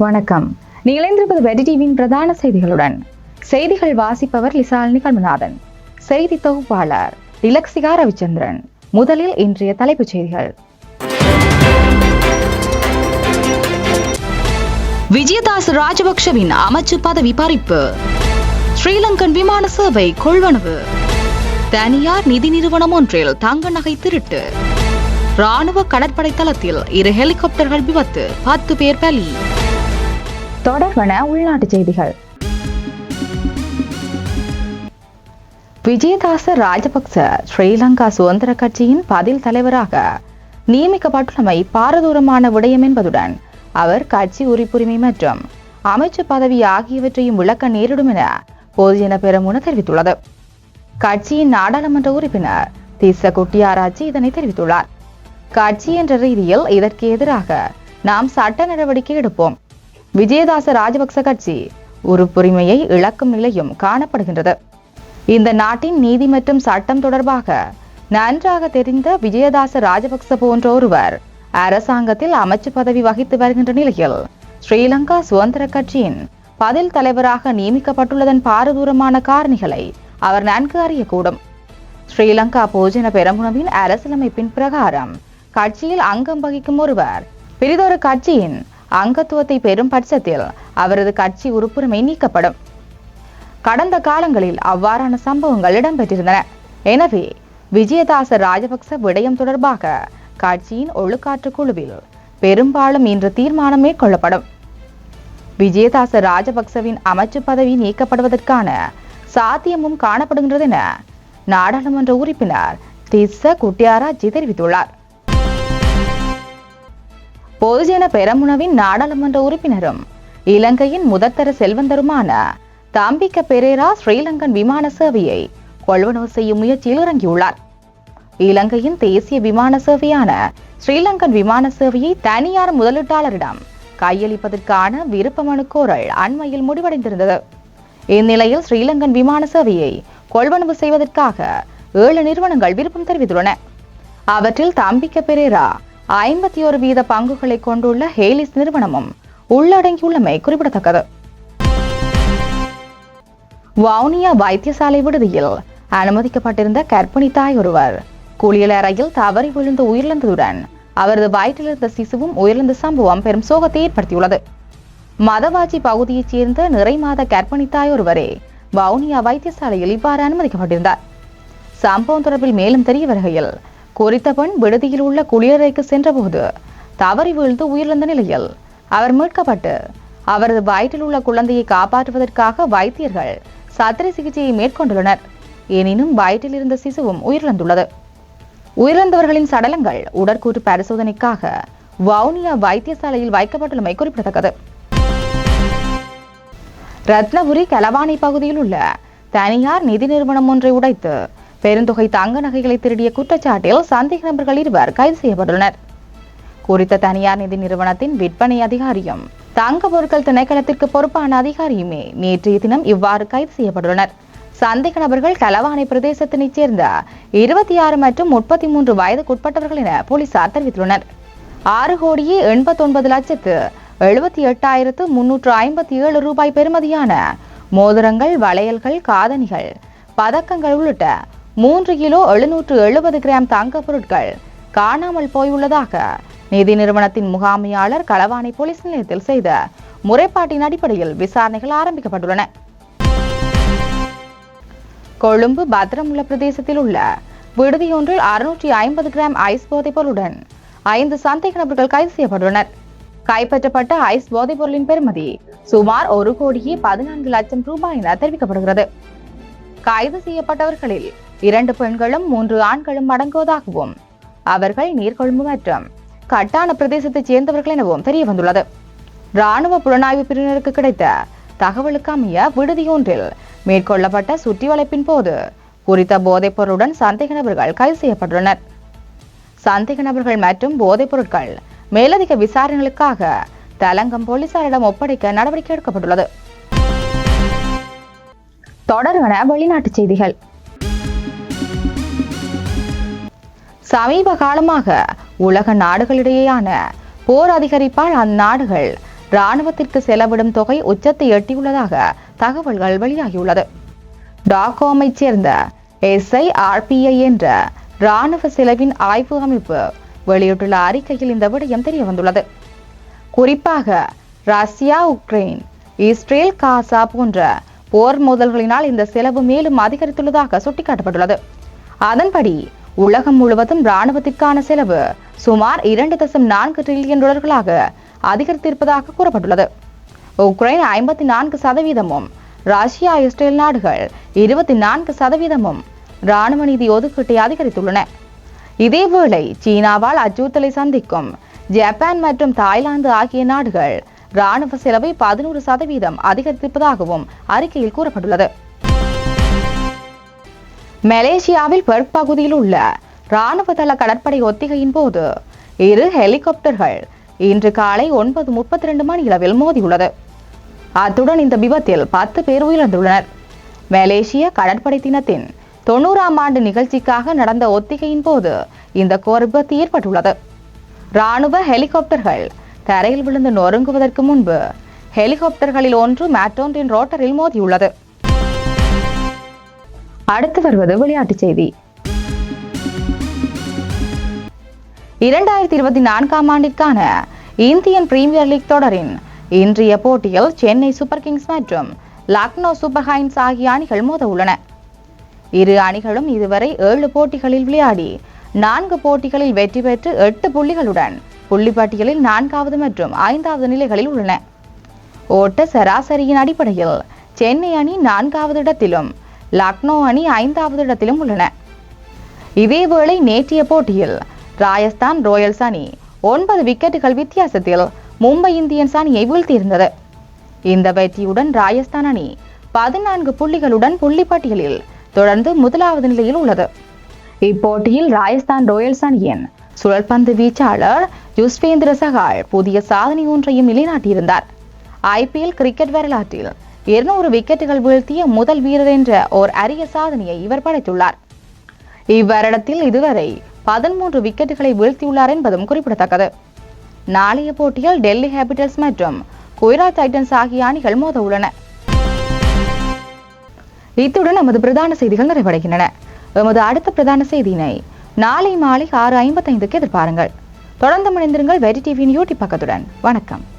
வணக்கம். நீங்கள் இணைந்திருப்பது வெடி டிவியின் பிரதான செய்திகளுடன். செய்திகள் வாசிப்பவர் லிசாலினி கல்மநாதன் செய்தி தொகுப்பாளர் டிலக்ஸிகா ரவிச்சந்திரன். முதலில் இன்றைய தலைப்புச் செய்திகள். விஜயதாஸ் ராஜபக்ஷவின் அமைச்சு பதவி பறிப்பு. ஸ்ரீலங்கன் விமான சேவை கொள்வனவு. தனியார் நிதி நிறுவனம் ஒன்றில் தங்க நகை திருட்டு. ராணுவ கடற்படை தளத்தில் இரு ஹெலிகாப்டர்கள் விபத்து. பத்து பேர் பலி. தொடர்வன உள்நாட்டு செய்திகள். விஜயதாச ராஜபக்ச ஸ்ரீலங்கா சுதந்திர கட்சியின் பதில் தலைவராக நியமிக்கப்பட்டுள்ளமை பாரதூரமான விடயம் என்பதுடன் அவர் கட்சி உறுப்புரிமை மற்றும் அமைச்சு பதவி ஆகியவற்றையும் விளக்க நேரிடும் என பொதுஜன பெரமுன தெரிவித்துள்ளது. கட்சியின் நாடாளுமன்ற உறுப்பினர் திச குட்டியாராச்சி இதனை தெரிவித்துள்ளார். கட்சி என்ற ரீதியில் இதற்கு எதிராக நாம் சட்ட நடவடிக்கை எடுப்போம். விஜயதாச ராஜபக்ச கட்சி உறுப்புரிமையை இழக்கும் நிலையும் காணப்படுகின்றது. இந்த நாட்டின் நீதி மற்றும் சட்டம் தொடர்பாக நன்றாக தெரிந்த விஜயதாச ராஜபக்ச போன்ற ஒருவர் அரசாங்கத்தில் அமைச்சு பதவி வகித்து வருகின்ற நிலையில் ஸ்ரீலங்கா சுதந்திர கட்சியின் பதில் தலைவராக நியமிக்கப்பட்டுள்ளதன் பாரதூரமான காரணிகளை அவர் நன்கு அறியக்கூடும். ஸ்ரீலங்கா போஜன பெரம்புணவின் அரசியலமைப்பின் பிரகாரம் கட்சியில் அங்கம் வகிக்கும் ஒருவர் பிரிதொரு கட்சியின் அங்கத்துவத்தை பெறும் பட்சத்தில் அவரது கட்சி உறுப்புரிமை நீக்கப்படும். கடந்த காலங்களில் அவ்வாறான சம்பவங்கள் இடம்பெற்றிருந்தன. எனவே விஜயதாச ராஜபக்ச விடயம் தொடர்பாக கட்சியின் ஒழுக்காற்று குழுவில் பெரும்பாலும் இன்று தீர்மானம் மேற்கொள்ளப்படும். விஜயதாச ராஜபக்சவின் அமைச்சு பதவி நீக்கப்படுவதற்கான சாத்தியமும் காணப்படுகின்றது என நாடாளுமன்ற உறுப்பினர் திஸ்ஸ குட்டியாராஜி தெரிவித்துள்ளார். பொதுஜன பெரமுனவின் நாடாளுமன்ற உறுப்பினரும் இலங்கையின் முதற்தர செல்வந்தருமான தாம்பிக்க பெரேரா ஸ்ரீலங்கன் விமான சேவையை கொள்வனவு செய்யும் முயற்சியில் இறங்கியுள்ளார். இலங்கையின் தேசிய விமான சேவையான ஸ்ரீலங்கன் விமான சேவையை தனியார் முதலீட்டாளரிடம் கையளிப்பதற்கான விருப்ப மனு கோரல் அண்மையில் முடிவடைந்திருந்தது. இந்நிலையில் ஸ்ரீலங்கன் விமான சேவையை கொள்வனவு செய்வதற்காக ஏழு நிறுவனங்கள் விருப்பம் தெரிவித்துள்ளன. அவற்றில் தம்பிக்க பெரேரா ஐம்பத்தி ஒரு வீத பங்குகளை கொண்டுள்ள ஹேலிஸ் நிறுவனமும் உள்ளடங்கியுள்ளமை குறிப்பிடத்தக்கது. வவுனியா வைத்தியசாலை விடுதியில் அனுமதிக்கப்பட்டிருந்த கர்ப்பிணி தாய் ஒருவர் குளியலறையில் தவறி விழுந்து உயிரிழந்ததுடன் அவரது வயிற்றிலிருந்த சிசுவும் உயிரிழந்த சம்பவம் பெரும் சோகத்தை ஏற்படுத்தியுள்ளது. மதவாச்சி பகுதியைச் சேர்ந்த நிறை மாத கர்ப்பிணி தாய் ஒருவரே வவுனியா வைத்தியசாலையில் இவ்வாறு அனுமதிக்கப்பட்டிருந்தார். சம்பவம் தொடர்பில் மேலும் தெரிய வருகையில் குறித்த பெண் விடுதியில் உள்ள குளியறைக்கு சென்றபோது தவறி வீழ்ந்து உயிரிழந்த நிலையில் அவர் மீட்கப்பட்டு அவரது வயிற்றில் உள்ள குழந்தையை காப்பாற்றுவதற்காக வைத்தியர்கள் சத்திர சிகிச்சையை மேற்கொண்டுள்ளனர். எனினும் வயிற்றில் இருந்த சிசுவும் உயிரிழந்துள்ளது. உயிரிழந்தவர்களின் சடலங்கள் உடற்கூறு பரிசோதனைக்காக வவுனியா வைத்தியசாலையில் வைக்கப்பட்டுள்ளமை குறிப்பிடத்தக்கது. ரத்னபுரி கலவாணி பகுதியில் உள்ள தனியார் நிதி நிறுவனம் ஒன்றை உடைத்து பெருந்தொகை தங்க நகைகளை திருடிய குற்றச்சாட்டில் சந்தேக நபர்கள் இருவர் கைது செய்யப்பட்டுள்ளனர். குறித்த தனியார் நிதி நிறுவனத்தின் விற்பனை அதிகாரியும் தங்க பொருட்கள் திணைக்களத்திற்கு பொறுப்பான அதிகாரியுமே நேற்றைய தினம் இவ்வாறு கைது செய்யப்பட்டுள்ளனர். சந்தேக நபர்கள் கலவாணை பிரதேசத்தினைச் சேர்ந்த இருபத்தி ஆறு மற்றும் முப்பத்தி மூன்று வயதுக்குட்பட்டவர்கள் என போலீசார் தெரிவித்துள்ளனர். ஆறு கோடியே எண்பத்தொன்பது லட்சத்து எழுபத்தி எட்டாயிரத்து முன்னூற்று ஐம்பத்தி ஏழு ரூபாய் பெறுமதியான மோதிரங்கள் வளையல்கள் காதணிகள் பதக்கங்கள் உள்ளிட்ட மூன்று கிலோ எழுநூற்று எழுபது கிராம் தங்கப் பொருட்கள் காணாமல் போயுள்ளதாக நிதி நிறுவனத்தின் முகாமையாளர் களவானை போலீஸ் நிலையத்தில் செய்த முறைப்பாட்டின் அடிப்படையில் விசாரணைகள் ஆரம்பிக்கப்பட்டுள்ளன. கொழும்பு பத்ரமுள்ள பிரதேசத்தில் உள்ள விடுதியொன்றில் அறுநூற்றி ஐம்பது கிராம் ஐஸ் போதைப் பொருளுடன் ஐந்து சந்தேக நபர்கள் கைது செய்யப்பட்டுள்ளனர். கைப்பற்றப்பட்ட ஐஸ் போதைப் பொருளின் பெறுமதி சுமார் ஒரு கோடியே பதினான்கு லட்சம் ரூபாய் என தெரிவிக்கப்படுகிறது. கைது செய்யப்பட்டவர்களில் இரண்டு பெண்களும் மூன்று ஆண்களும் அடங்குவதாகவும் அவர்கள் நீர்கொழும்பு மற்றும் கட்டான பிரதேசத்தைச் சேர்ந்தவர்கள் எனவும் தெரிய வந்துள்ளது ராணுவ புலனாய்வு பிரிவினருக்கு கிடைத்த தகவலுக்கு அமைய விடுதியொன்றில் மேற்கொள்ளப்பட்ட சுற்றி வளைப்பின் போது குறித்த போதைப் பொருளுடன் சந்தேக நபர்கள் கைது செய்யப்பட்டுள்ளனர். சந்தேக நபர்கள் மற்றும் போதைப் பொருட்கள் மேலதிக விசாரணைகளுக்காக தலங்கம் போலீசாரிடம் ஒப்படைக்க நடவடிக்கை எடுக்கப்பட்டுள்ளது. தொடர்வன வெளிநாட்டு செய்திகள். சமீப காலமாக உலக நாடுகளிடையேயான போர் அதிகரிப்பால் அந்நாடுகள் இராணுவத்திற்கு செலவிடும் தொகை உச்சத்தை எட்டியுள்ளதாக தகவல்கள் வெளியாகியுள்ளது. டாகோமை சேர்ந்த எஸ்ஐஆர்பிஐ என்ற இராணுவ செலவின் ஆய்வு அமைப்பு வெளியிட்டுள்ள அறிக்கையில் இந்த விடயம் தெரிய வந்துள்ளது குறிப்பாக ரஷ்யா உக்ரைன் இஸ்ரேல் காசா போன்ற போர் மோதல்களினால் இந்த செலவு மேலும் அதிகரித்துள்ளதாக சுட்டிக்காட்டப்பட்டுள்ளது. அதன்படி உலகம் முழுவதும் இராணுவத்திற்கான செலவு சுமார் இரண்டு தசம் நான்கு டிரில்லியன் டாலர்களாக அதிகரித்திருப்பதாக கூறப்பட்டுள்ளது. உக்ரைன் ஐம்பத்தி நான்கு சதவீதமும் ரஷ்யா இஸ்ரேல் நாடுகள் இருபத்தி நான்கு சதவீதமும் இராணுவ நிதி ஒதுக்கீட்டை அதிகரித்துள்ளன. இதேவேளை சீனாவால் அச்சுறுத்தலை சந்திக்கும் ஜப்பான் மற்றும் தாய்லாந்து ஆகிய நாடுகள் இராணுவ செலவை பதினோரு சதவீதம் அதிகரித்திருப்பதாகவும் அறிக்கையில் கூறப்பட்டுள்ளது. மலேசியாவில் பெர்க் பகுதியில் உள்ள ராணுவ தள கடற்படை ஒத்திகையின் போது இரு ஹெலிகாப்டர்கள் இன்று காலை ஒன்பது முப்பத்தி ரெண்டு மணியளவில் மோதியுள்ளது. அத்துடன் இந்த விபத்தில் பத்து பேர் உயிரிழந்துள்ளனர். மலேசிய கடற்படை தினத்தின் தொண்ணூறாம் ஆண்டு நிகழ்ச்சிக்காக நடந்த ஒத்திகையின் போது இந்த கோர் விபத்து ஏற்பட்டுள்ளது. ராணுவ ஹெலிகாப்டர்கள் தரையில் விழுந்து நொறுங்குவதற்கு முன்பு ஹெலிகாப்டர்களில் ஒன்று மற்றொன்றின் ரோட்டரில் மோதியுள்ளது. அடுத்து வருவது விளையாட்டு செய்தி. இரண்டாயிரத்தி இருபத்தி நான்காம் ஆண்டிற்கான இந்தியன் பிரீமியர் லீக் தொடரின் இன்றைய போட்டியில் சென்னை சூப்பர் கிங்ஸ் மற்றும் லக்னோ சூப்பர் ஹைன்ஸ் ஆகிய அணிகள் மோத உள்ளன இரு அணிகளும் இதுவரை ஏழு போட்டிகளில் விளையாடி நான்கு போட்டிகளில் வெற்றி பெற்று எட்டு புள்ளிகளுடன் புள்ளிப்பட்டியலில் நான்காவது மற்றும் ஐந்தாவது நிலைகளில் உள்ளன. ஓட்ட சராசரியின் அடிப்படையில் சென்னை அணி நான்காவது இடத்திலும் லக்னோ அணி ஐந்தாவது இடத்திலும் உள்ளன. இதேவேளை நேற்றைய போட்டியில் ராஜஸ்தான் ராயல்ஸ் அணி ஒன்பது விக்கெட்டுகள் வித்தியாசத்தில் மும்பை இந்தியன்ஸ் அணியை வீழ்த்தியிருந்தது. இந்த வெற்றியுடன் ராஜஸ்தான் அணி பதினான்கு புள்ளிகளுடன் புள்ளிப்பட்டியலில் தொடர்ந்து முதலாவது நிலையில் உள்ளது. இப்போட்டியில் ராஜஸ்தான் ராயல்ஸ் அணியின் சுழற்பந்து வீச்சாளர் யுஸ்வேந்திர சகால் புதிய சாதனை ஒன்றையும் நிலைநாட்டியிருந்தார். ஐபிஎல் கிரிக்கெட் வரலாற்றில் இருநூறு விக்கெட்டுகள் வீழ்த்திய முதல் வீரர் என்ற ஓர் அரிய சாதனையை இவர் படைத்துள்ளார். இவ்வருடத்தில் இதுவரை பதிமூன்று விக்கெட்டுகளை வீழ்த்தியுள்ளார் என்பதும் குறிப்பிடத்தக்கது. நாளைய போட்டியில் டெல்லி கேபிட்டல்ஸ் மற்றும் குஜராத் டைட்டன்ஸ் ஆகிய அணிகள் மோத உள்ளன இத்துடன் நமது பிரதான செய்திகள் நிறைவடைகின்றன. எமது அடுத்த பிரதான செய்தியினை நாளை மாலை ஆறு ஐம்பத்தைந்துக்கு எதிர்பாருங்கள். தொடர்ந்து மணிந்திருங்கள் வெரி டிவியின் யூடியூப் பக்கத்துடன். வணக்கம்.